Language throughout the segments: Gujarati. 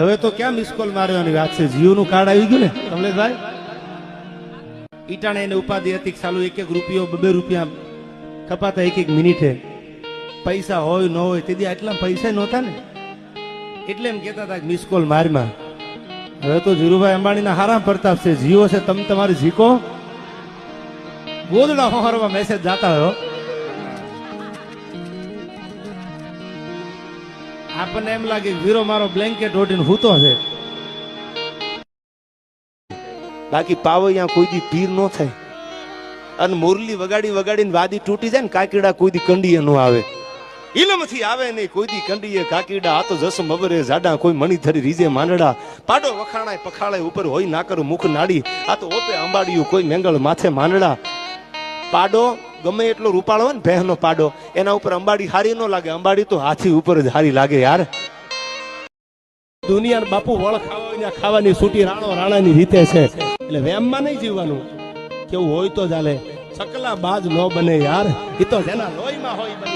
હવે તો ક્યાં મિસ કોલ વાત છે? જીઓ નું કાર્ડ આવી ગયું ને? કમલેશભાઈ? ઈટાણે એને ઉપાધિ હતી ચાલુ એક એક રૂપિયો, બે રૂપિયા કપાતા એક એક મિનિટે. પૈસા હોય, ન હોય, તેથી આટલા પૈસા નહોતા ને. એટલે એમ કહેતા હતા મિસ કોલ મારમાં. હવે તો ધીરુભાઈ અંબાણીના હારા પ્રતાપ છે. જીઓ છે, તમે તમારી ઝીકો ગોદડા હોરવા મેસેજ જાતા હોય આપણને એમ લાગે વીરો મારો બ્લેન્કેટ ઓઢીને હૂતો છે. બાકી પાવો અહીંયા કોઈ દી પીર ન થાય. અને મુરલી વગાડી વગાડીને વાદી તૂટી જાય ને કાકીડા કોઈ દી કંડીએ ન આવે. ઇલમથી આવે નહીં, કોઈ દી કંડીએ. કાકીડા, આ તો જસ મબરે જાડા કોઈ મણી ધરી રીજે માંડડા પાડો વખાણાય, પખાળાય, ઉપર હોય ના કરું, મુખ નાડી. આ તો ઓપે અંબાડિયું કોઈ મેંગળ માથે માંડડા પાડો ગમે એટલો રૂપાળો હોય ને ભેહનો પાડો, એના ઉપર અંબાડી હારી ન લાગે. અંબાડી તો હાથી ઉપર જ હારી લાગે યાર. દુનિયા બાપુ વળ ખાવા ખાવાની સૂટી રાણો રાણાની રીતે છે. એટલે વેમમાં નહીં જીવવાનું. કેવું હોય તો ચાલે ચકલા બાજ ન બને યાર. એ તો જેના લોહીમાં હોય બની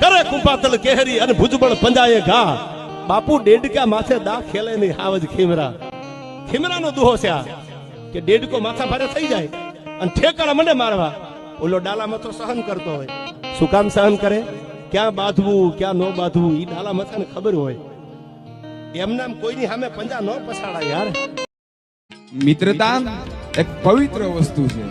કરે કુંપાતળ કેહરી અને ભુજબળ પંજાએ ઘા. બાપુ ડેડકા માથે દા ખેલે નહીં હાવજ ખીમરા. ખીમરાનો દુહો છે આ. કે ડેડકો માથા ભારે થઈ જાય અને ઠેકાણા મને મારવા. ઓલો ડાલા મથો સહન કરતો હોય. શું કામ સહન કરે? ક્યાં બાંધવું, ક્યાં ન બાંધવું એ ડાલા મથાને ખબર હોય. એમના કોઈની સામે પંજા ન પસાડા યાર. મિત્રતા એક પવિત્ર વસ્તુ છે.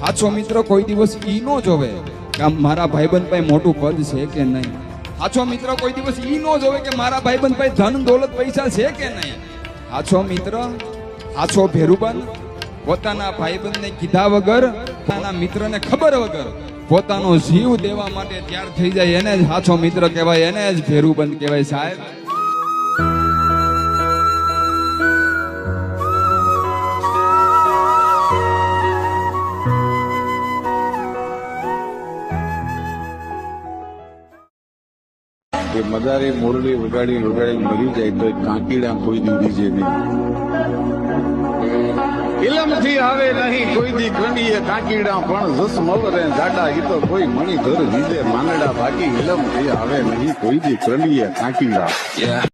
સાચો મિત્ર કોઈ દિવસ ઈ નો જોવે કે મારા ભાઈબંધ પાસે મોટું પદ છે કે નહીં. સાચો મિત્ર કોઈ દિવસ ઈ નો જોવે કે મારા ભાઈબંધ પાસે ધન, દોલત, પૈસા છે કે નહીં. સાચો મિત્ર, સાચો ભેરુબંધ પોતાના ભાઈબંધને કીધા વગર પોતાના મિત્રને ખબર વગર પોતાનો જીવ દેવા માટે તૈયાર થઈ જાય. એને જ સાચો મિત્ર કહેવાય, એને જ ભેરું બંધ કહેવાય સાહેબ. કે મદારે મોરલી વગાડી વગાડી મરી જાય તો કાંકીડા કોઈ દીધી છે નહીં. ઇલમથી આવે નહીં, કોઈ દી કંડીએ કાંકીડા પણ જસ મવરે જાડા, ઈ તો કોઈ મણી ઘર જીદે માનડા બાકી ઇલમથી આવે નહીં, કોઈ દી કંડીએ કાંકીડા